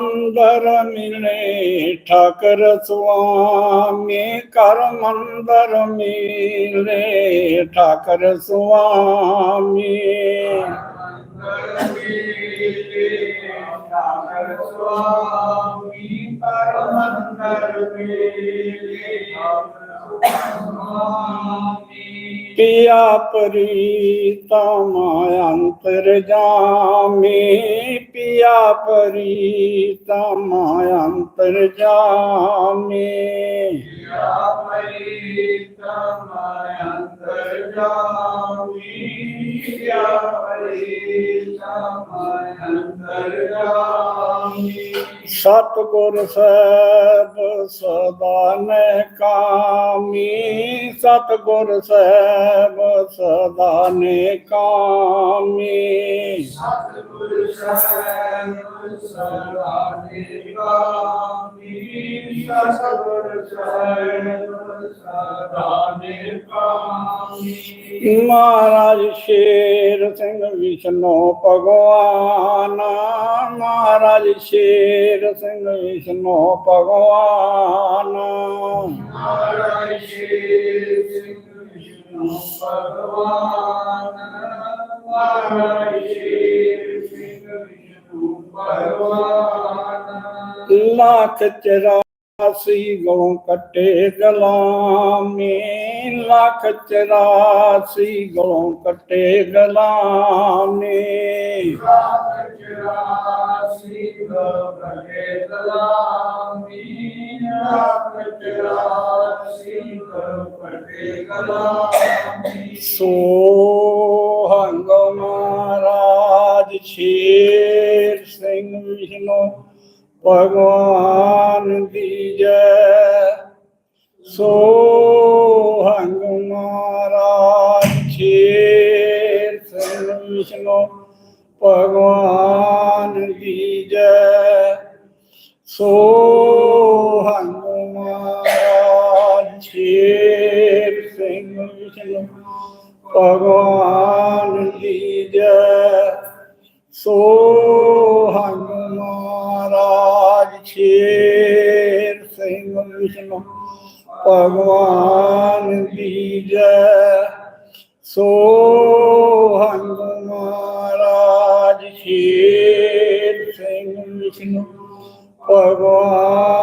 கரமந்தரமினே ठाकर சுவாமி கரமந்தரமினே ठाकर சுவாமி स्वामी किया परीता मायांतरजामी पिया परीता मायांतरजामी पिया परीता मायांतरजामी पिया परी ਸਤਿਗੁਰ ਸਾਹਿਬ ਸਦਾ ਨੇ ਕਾਮੀ ਸਤਿਗੁਰ ਸਾਹਿਬ ਸਦਾ ਨੇ ਕਾਮੀ ਮਹਾਰਾਜ ਸ਼ੇਰ ਸਿੰਘ ਵਿਸ਼ਨੂੰ ਭਗਵਾਨ ਮਹਾਰਾਜ ਸ਼ੇਰ ਸਿੰਘ ਵਿਸ਼ਨੂੰ ਭਗਵਾਨ। ਲੱਖ ਚਰਾਸੀ ਗਉ ਕੱਟੇ ਗਲਾਮੀ, ਲੱਖ ਚਰਾਸੀ ਗਉ ਕੱਟੇ ਗਲਾਮੀ। ਸੋ ਹੰਗ ਮਹਾਰਾਜ ਸ਼ੇਰ ਸਿੰਘ ਵਿਸ਼ਨੂੰ ਭਗਵਾਨ ਦੀ ਜੈ ਸੋ ਹੰਗ ਮਹਾਰਾਜ ਸ਼ੇਰ ਸਿੰਘ ਭਗਵਾਨ ਦੀ ਜੈ ਸੋ ਹੰਗ ਮਹਾਰਾਜ ਸ਼ੇਰ ਸਿੰਘ ਭਗਵਾਨ ਦੀ ਜੈ ਸੋ ਸਿੰਘ ਭਗਵਾਨ ਦੀ ਜੈ ਸੋ ਹੰਗ ਮਹਾਰਾਜ ਸ਼ੇਰ ਸਿੰਘ ਵਿਸ਼ਨੂੰ। ਭਗਵਾਨ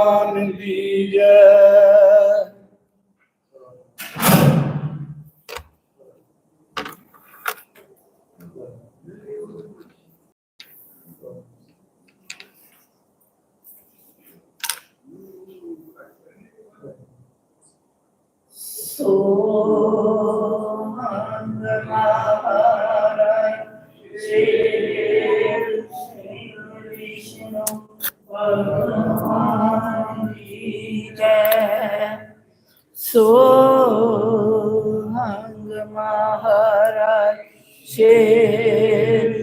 ਸੋ ਹੰਗ ਮਹਾਰਾਜ ਸ਼ੇਰ